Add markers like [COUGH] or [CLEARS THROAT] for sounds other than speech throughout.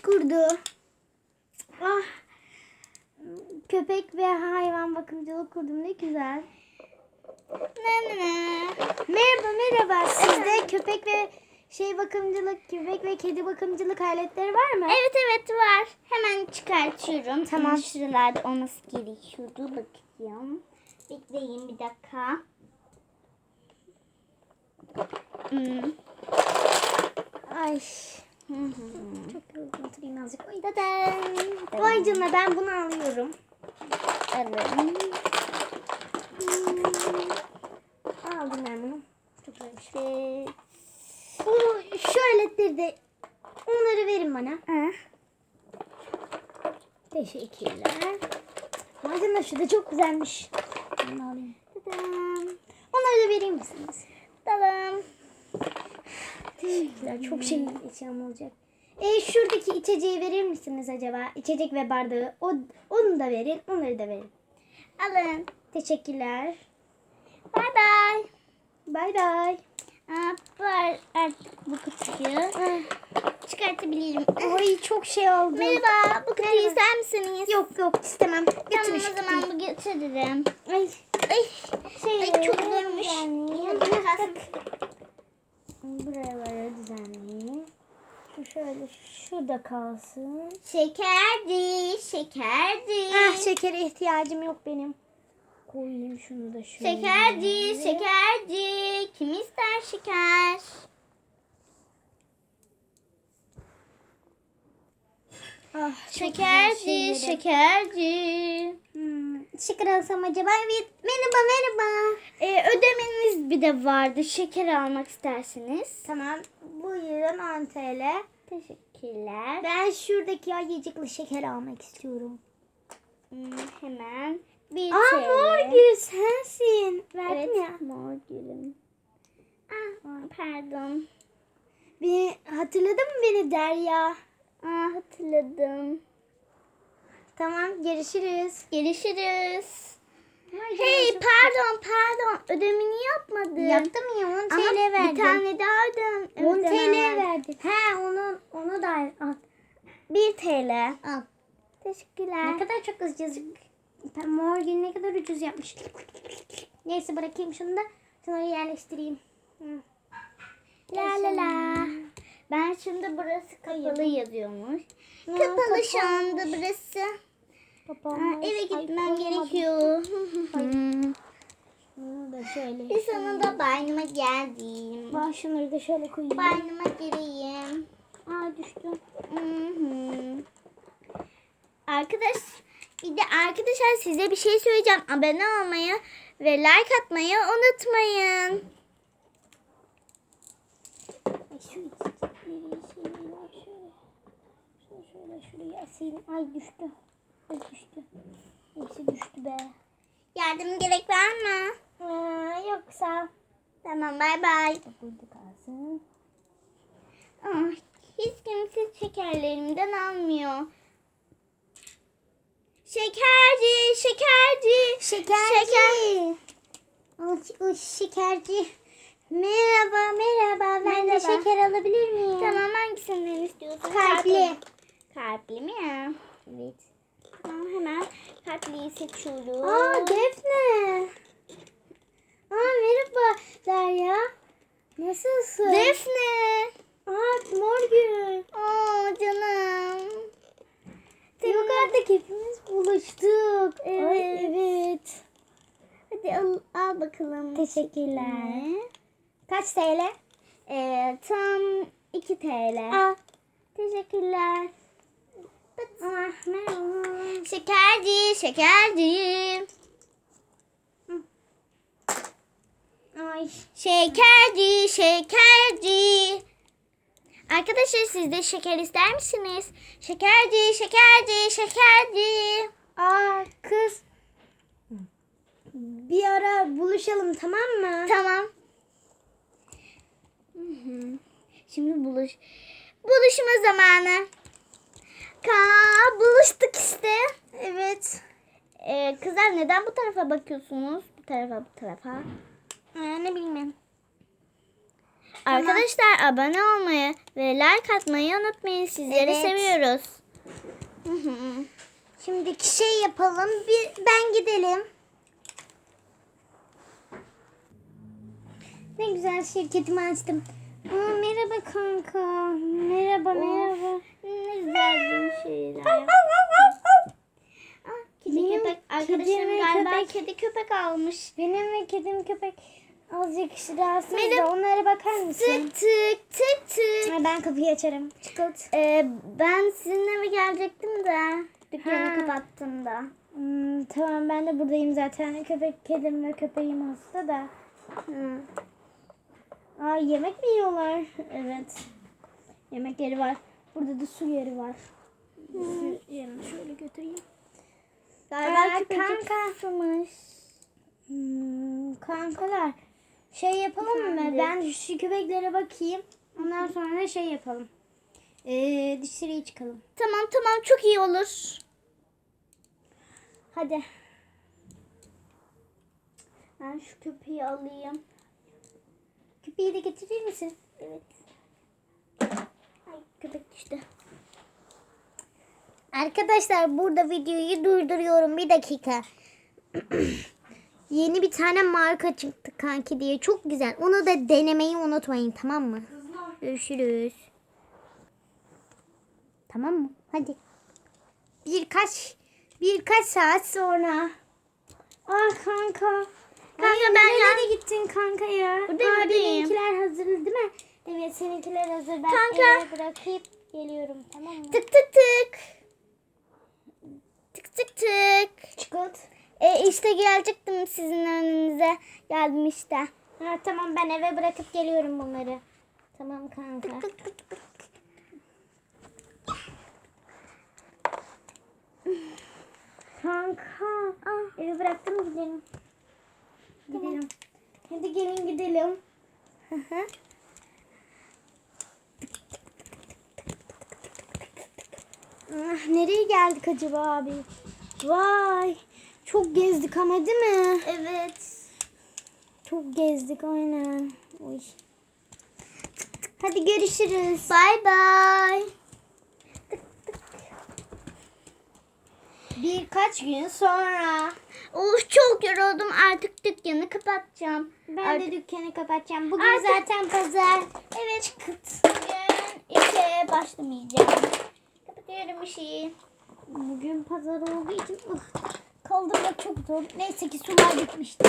kurdu. Ah. Köpek ve hayvan bakımcılık kurdum ne güzel. Ne ne ne. Merhaba merhaba. Sizde köpek ve şey bakımcılık, köpek ve kedi bakımcılık aletleri var mı? Evet evet var. Hemen çıkartıyorum. Tamam. Şuralarda olması gerekiyordu. Bakayım. Bekleyin bir dakika. Hmm. Ay. Hı hı. Çok yoruldum. Oturayım azıcık. Oy. Vay canına ben bunu alıyorum. Alın. Aldım ben bunu. Çok güzelmiş. Evet. Bu şu aletleri de onları verin bana. Ah. Teşekkürler. Vay canına şu da çok güzelmiş. Bunu alayım. Dadan. Onları da vereyim misiniz? Dadan. Teşekkürler. Çok şey eşyam olacak. E, şuradaki içeceği verir misiniz acaba? İçecek ve bardağı. O, onu da verin. Onları da verin. Alın. Teşekkürler. Bye bye. Bay bay. Aa, var artık bu kutuyu. Çıkartabilirim. Oy çok şey oldu. Merhaba, bu kutuyu ister misiniz? Yok yok istemem. Tamam Götürün o şu zaman bu getiririm. Ay, Ay, şey, ay çok zormuş. düzenleyeyim. Biraz- Buraları düzenleyeyim. Şu şöyle şurada kalsın. Şekerdi, şekerdi. Ah şekere ihtiyacım yok benim. Koyayım şunu da şöyle. Şekerdi, şekerdi. Kim ister şeker? Ah, şeyleri. şekerdi. Hmm, şeker alsam acaba? Evet. Merhaba merhaba. Ee, ödemeniz bir de vardı. Şeker almak isterseniz. Tamam. Buyurun 10 TL. Teşekkürler. Ben şuradaki ayıcıklı şeker almak istiyorum. Hmm, hemen bir Aa TL. mor gül sensin. Verdin Evet, ya. mor gülüm. Ah, pardon. Bir, hatırladın mı beni Derya? Aa, hatırladım. Tamam görüşürüz. Görüşürüz. Hey pardon pardon ödemeni yapmadın. Yaptım ya 10 Ama TL verdim. bir tane daha ödem. 10 ödemem TL verdim. He onu onu da al. 1 TL. Al. Teşekkürler. Ne kadar çok ucuz. Ben mor ne kadar ucuz yapmış. Neyse bırakayım şunu da şunları yerleştireyim. Hı. La la la. Ben şimdi burası kapalı yazıyormuş. Ha, Kapalı şu kapanmış. anda burası. Kapanmış. eve Ay, gitmem koyamadım. gerekiyor. Bunu da şöyle. Bir sonunda baynıma geldim. Bak şunları da şöyle koyayım. Baynıma gireyim. Aa düştü. Hı hı. Arkadaş bir de arkadaşlar size bir şey söyleyeceğim. Abone olmayı ve like atmayı unutmayın. Ay şu içecekleri şeyleri var şöyle. Şöyle şuraya asayım. Ay düştü. Ay düştü. Hepsi düştü be. Yardım gerek var mı? Aa, yoksa. Tamam bay bay. Burada kalsın. Ah, hiç kimse şekerlerimden almıyor. Şekerci, şekerci. Şekerci. O, o şekerci. Merhaba merhaba. Ben de Merhaba. şeker alabilir miyim? Tamam hangisinden istiyorsun? Kalpli. Kalpli mi? Evet. Tamam hemen kalpliyi seçiyorum. Aa Defne. Aa merhaba Derya. Nasılsın? Defne. Aa mor gül. Aa canım. Yok artık hepimiz buluştuk. Evet. Ay, evet. Hadi al, al bakalım. Teşekkürler. Ne? Kaç TL? Ee, tam 2 TL. Aa. Teşekkürler. Şekerci, şekerci. Ay. Şekerci, şekerci. Arkadaşlar siz de şeker ister misiniz? Şekerci, şekerci, şekerci. Aa kız. Bir ara buluşalım tamam mı? Tamam. Şimdi buluş. Buluşma zamanı. Ka buluştuk işte. Evet. Ee, kızlar neden bu tarafa bakıyorsunuz? Bu tarafa bu tarafa. Ee, ne bileyim. Arkadaşlar abone olmayı ve like atmayı unutmayın. Sizleri Evet. seviyoruz. Şimdiki şey yapalım. Bir, ben gidelim. Ne güzel şirketimi açtım. Aa, merhaba kanka. Merhaba merhaba. Bir şeyler. Ah, Kedi Benim köpek. ve galiba köpek. kedi köpek almış. Benim ve kedim köpek azıcık rahatsız Benim- da onlara bakar mısın? Tık tık tık tık. Ha, Ben kapıyı açarım. Çıkart. Ee, ben sizinle eve gelecektim de dükkanı Ha. kapattım da. Hmm, tamam ben de buradayım zaten. Köpek kedim ve köpeğim hasta da. Hı. Aa yemek mi yiyorlar? Evet. Yemekleri var. Burada da su yeri var. Su yerini şöyle götüreyim. Galiba susamış. Hmm, kankalar şey yapalım mı? Efendim? Ben şu köpeklere bakayım. Ondan sonra şey yapalım. Ee, dışarıya çıkalım. Tamam tamam çok iyi olur. Hadi. Ben şu köpeği alayım. Köpeği de getirir misin? Evet. Köpek düştü. Arkadaşlar burada videoyu durduruyorum bir dakika. [CLEARS THROAT] Yeni bir tane marka çıktı kanki diye çok güzel. Onu da denemeyi unutmayın tamam mı? Görüşürüz. Tamam mı? Hadi. Birkaç birkaç saat sonra. Ah kanka. Kanka Ay, ben nereye gittin kanka ya? Buradayım, Aa, buradayım. Benimkiler hazır değil mi? Evet seninkiler hazır. Ben Kanka. eve bırakıp geliyorum tamam mı? Tık tık tık. Tık tık tık. Çıkart. E işte gelecektim sizin önünüze. Geldim işte. Ha, tamam ben eve bırakıp geliyorum bunları. Tamam kanka. Kanka. Eve bıraktım gidelim. Gidelim. Hadi gelin gidelim. Ah, nereye geldik acaba abi? Vay. Çok gezdik ama değil mi? Evet. Çok gezdik aynen. Oy. Hadi görüşürüz. Bye bye. Birkaç gün sonra Of çok yoruldum artık dükkanı kapatacağım. ben Artık- de dükkanı kapatacağım. Bugün Artık- zaten pazar. Evet bugün işe başlamayacağım. Kapatıyorum işi. Bugün pazar olduğu için ıh, kaldırmak çok zor. Neyse ki sular bitmişti.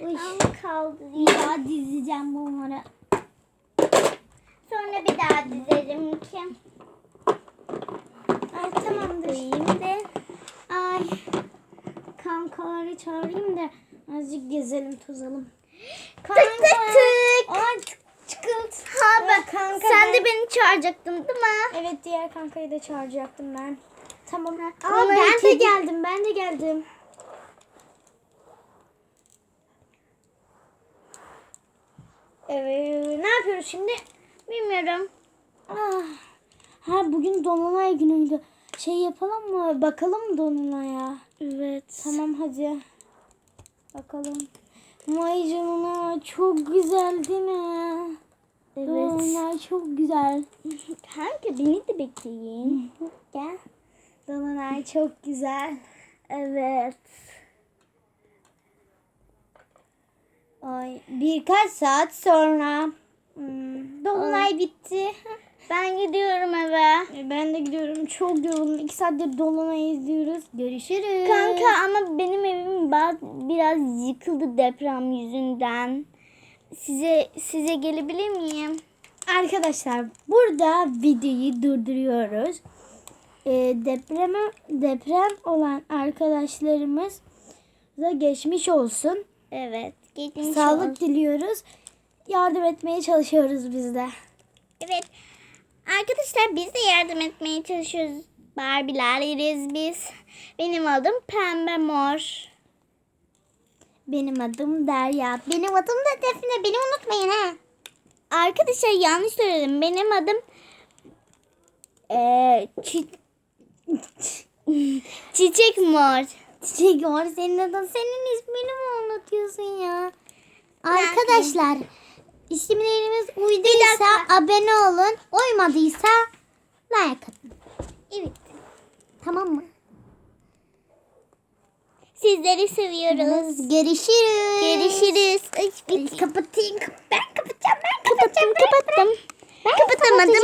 Uy. Ama kaldı. Bir daha dizeceğim bunları. Sonra bir daha dizerim ki. Ay tamamdır. Koyayım da. Ay. Kankaları çağırayım da azıcık gezelim tozalım. Tık tık tık. Ay ben, Ay, kanka sen ben- de beni çağıracaktın değil mi? Evet diğer kankayı da çağıracaktım ben. Tamam. Aa, ben de kedi- geldim. Ben de geldim. Evet. Ne yapıyoruz şimdi? Bilmiyorum. Ah. Ha bugün Dolunay günüydü. Şey yapalım mı? Bakalım Dolunay'a. Evet. Tamam hadi. Bakalım. Vay canına çok güzel değil mi? Evet. Dolunay çok güzel. [LAUGHS] Kanka beni de bekleyin. [LAUGHS] Gel. Dolunay çok güzel. Evet. Ay, birkaç saat sonra hmm, Dolunay bitti. [LAUGHS] Ben gidiyorum eve. E, Ben de gidiyorum. Çok yoruldum. İki saattir Dolunay izliyoruz. Görüşürüz. Kanka ama benim evim biraz yıkıldı deprem yüzünden. Size size gelebilir miyim? Arkadaşlar burada videoyu durduruyoruz. E, depreme deprem olan arkadaşlarımız da geçmiş olsun. Evet. Geçmiş Sağlık olsun. diliyoruz. Yardım etmeye çalışıyoruz biz de. Evet. Arkadaşlar biz de yardım etmeye çalışıyoruz. Barbie'leriz biz. Benim adım Pembe Mor. Benim adım Derya. Benim adım da Defne. Beni unutmayın ha. Arkadaşlar yanlış söyledim. Benim adım eee çi- [LAUGHS] Çiçek Mor. Çiçek var senin adın. Senin ismini mi unutuyorsun ya? Arkadaşlar isimlerimiz uyduysa abone olun. Uymadıysa like atın. Evet. Tamam mı? Sizleri seviyoruz. Görüşürüz. Görüşürüz. Ay, kapatayım. Ben kapatacağım. Ben kapatacağım. Kapattım, ben kapattım. Ben kapatamadım.